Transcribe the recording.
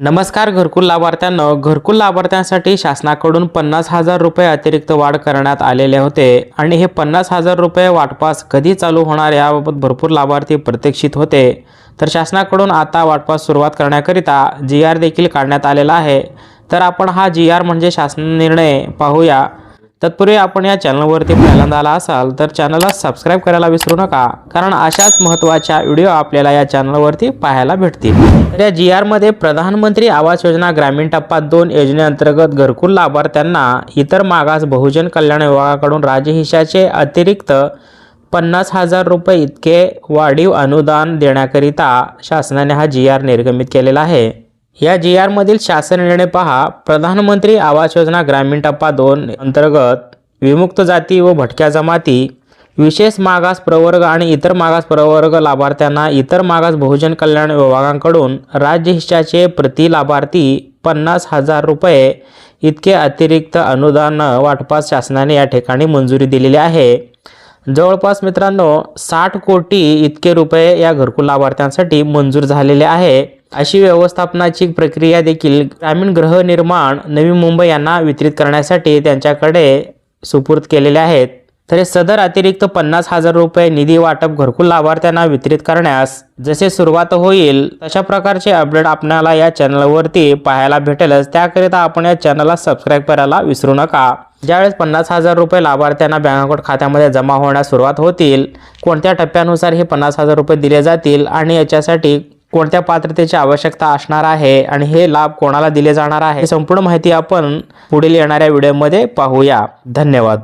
नमस्कार घरकुल लाभार्थ्यांनो घरकुल लाभार्थ्यांसाठी शासनाकडून पन्नास हजार रुपये अतिरिक्त वाढ करण्यात आलेले होते. आणि हे पन्नास हजार रुपये वाटपास कधी चालू होणार याबाबत भरपूर लाभार्थी प्रतीक्षित होते. तर शासनाकडून आता वाटपास सुरुवात करण्याकरिता जी आर देखील काढण्यात आलेला आहे. तर आपण हा जी आर म्हणजे शासन निर्णय पाहूया. तत्पूर्वी आपण या चॅनलवरती पहिल्यांदा आला असाल तर चॅनलला सबस्क्राईब करायला विसरू नका कारण अशाच महत्त्वाच्या व्हिडिओ आपल्याला या चॅनलवरती पाहायला भेटतील. तर या जी आरमध्ये प्रधानमंत्री आवास योजना ग्रामीण टप्पा दोन योजनेअंतर्गत घरकुल लाभार्थ्यांना इतर मागास बहुजन कल्याण विभागाकडून राज्यहिशाचे अतिरिक्त पन्नास हजार रुपये इतके वाढीव अनुदान देण्याकरिता शासनाने हा जी आर निर्गमित केलेला आहे. या जी आरमधील शासन निर्णय पहा. प्रधानमंत्री आवास योजना ग्रामीण टप्पा दोन अंतर्गत विमुक्त जाती व भटक्या जमाती विशेष मागास प्रवर्ग आणि इतर मागास प्रवर्ग लाभार्थ्यांना इतर मागास बहुजन कल्याण विभागांकडून राज्य हिश्शाचे प्रति लाभार्थी पन्नास हजार रुपये इतके अतिरिक्त अनुदान वाटपास शासनाने या ठिकाणी मंजुरी दिलेली आहे. जवळपास मित्रांनो साठ कोटी इतके रुपये या घरकुल लाभार्थ्यांसाठी मंजूर झालेले आहे. अशी व्यवस्थापनाची प्रक्रिया देखील ग्रामीण गृहनिर्माण नवी मुंबई यांना वितरित करण्यासाठी त्यांच्याकडे सुपूर्द केलेले आहेत. तर सदर अतिरिक्त पन्नास हजार रुपये निधी वाटप घरकुल लाभार्थ्यांना वितरित करण्यास जसे सुरुवात होईल तशा प्रकारचे अपडेट आपल्याला या चॅनलवरती पाहायला भेटेलच. त्याकरिता आपण या चॅनलला सबस्क्राईब करायला विसरू नका. ज्यावेळेस पन्नास हजार रुपये लाभार्थ्यांना बँक अकाउंट खात्यामध्ये जमा होण्यास सुरुवात होतील कोणत्या टप्प्यानुसार हे पन्नास हजार रुपये दिले जातील आणि याच्यासाठी कोणत्या पात्रतेची आवश्यकता असणार आहे आणि हे लाभ कोणाला दिले जाणार आहे संपूर्ण माहिती आपण पुढील येणाऱ्या व्हिडिओमध्ये पाहूया. धन्यवाद.